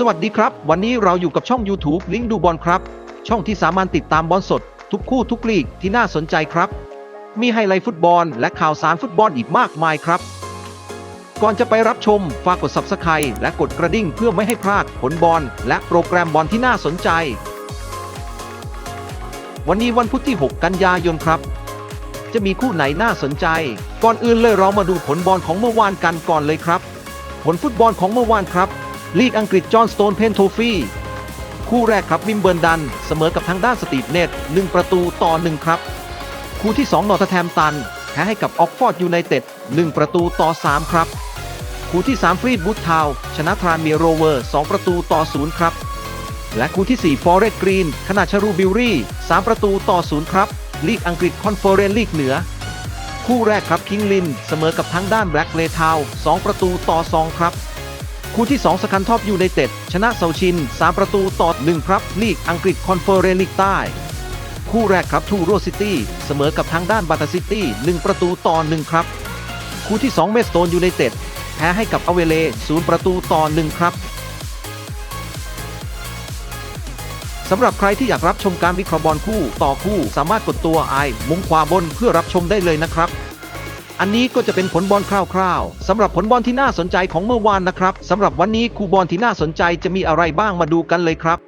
สวัสดีครับ วันนี้เราอยู่กับช่อง YouTube ลิงก์ดูบอลครับ ช่องที่สามารถติดตามบอลสด ทุกคู่ทุกลีกที่น่าสนใจครับ มีไฮไลท์ฟุตบอล และข่าวสารฟุตบอลอีกมากมายครับ ก่อนจะไปรับชมฝากกด Subscribe และกดกระดิ่งเพื่อไม่ให้พลาดผลบอลและโปรแกรมบอลที่น่าสนใจ วันนี้วันพุธที่ 6 กันยายนครับ จะมีคู่ไหนน่าสนใจ ก่อนอื่นเลยเรามาดูผลบอลของเมื่อวานกันก่อนเลยครับ ผลฟุตบอลของเมื่อวานครับ ลีกอังกฤษจอห์นสโตนเพนโทฟี่คู่แรกครับวิมเบิลดัน เสมอกับทางด้านสตีฟเน็ต1ประตูต่อ1ครับ คู่ที่ 2 นอร์ทแฮมตันแพ้ให้กับออกฟอร์ดยูไนเต็ด1ประตูต่อ 3 ครับ คู่ที่ 3 ฟรีดบูธทาวชนะทรานเมียโรเวอร์ 2 ประตูต่อ 0 ครับ และคู่ที่ 4 ฟอเรสต์กรีนขณะชารูบิลรี่ 3 ประตูต่อ 0 ครับ ลีกอังกฤษคอนเฟอเรนซ์ลีกเหนือ คู่แรกครับคิงลินเสมอกับทางด้านแบล็กเลทาว2ประตูต่อ 2 ครับ คู่ที่ 2 สคันทอปยูไนเต็ด ชนะเซาชิน 3 ประตูต่อ 1 ครับ ลีกอังกฤษคอนเฟอเรนซ์ลีกใต้ คู่แรกครับทูโรซิตี้เสมอกับทางด้านบาตาซิตี้ 1 ประตูต่อ 1 ครับ คู่ที่ 2 เมสโตนยูไนเต็ด แพ้ให้กับอเวเล0ประตูต่อ 1 ครับสำหรับใครที่อยากรับชมการวิเคราะห์บอลคู่ต่อคู่ สามารถกดตัวไอมุมขวาบนเพื่อรับชมได้เลยนะครับ อันนี้ก็จะเป็นผลบอลคร่าวๆสำหรับผลบอลที่น่าสนใจของเมื่อวานนะครับสำหรับวันนี้คู่บอลที่น่าสนใจจะมีอะไรบ้างมาดูกันเลยครับ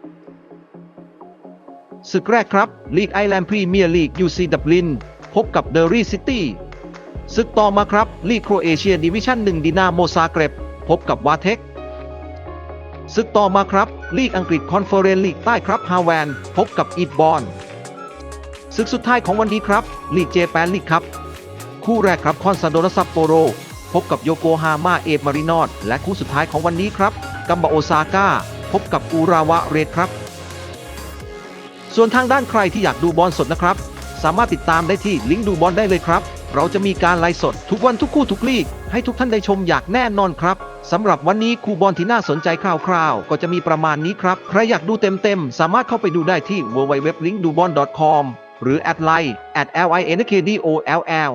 ศึกแรกครับลีกไอแลนด์พรีเมียร์ลีก UC ดับลินพบกับเดอรี่ซิตี้ศึกต่อมาครับลีกโครเอเชียดิวิชั่น1ดินาโมซาเกร็บพบกับวาเทคศึกต่อมาครับลีกอังกฤษคอนเฟอเรนซ์ลีกใต้ครับฮาแวนพบกับอีดบอนศึกสุดท้ายของวันนี้ครับลีกเจแปนลีกครับ คู่แรกครับคอนซาโดรซัปโปโร พบกับโยโกฮาม่าเอฟมารินอดและคู่สุดท้ายของวันนี้ครับ กัมบาโอซาก้า พบกับอูราวะเรดครับ ส่วนทางด้านใครที่อยากดูบอลสดนะครับ สามารถติดตามได้ที่ลิงก์ดูบอลได้เลยครับ เราจะมีการไลฟ์สดทุกวันทุกคู่ทุกลีก ให้ทุกท่านได้ชมอย่างแน่นอนครับสำหรับวันนี้คู่บอลที่น่าสนใจคร่าวๆ ก็จะมีประมาณนี้ครับ ใครอยากดูเต็มๆ สามารถเข้าไปดูได้ที่ www.linkdubon.com หรือ at line at linkdoll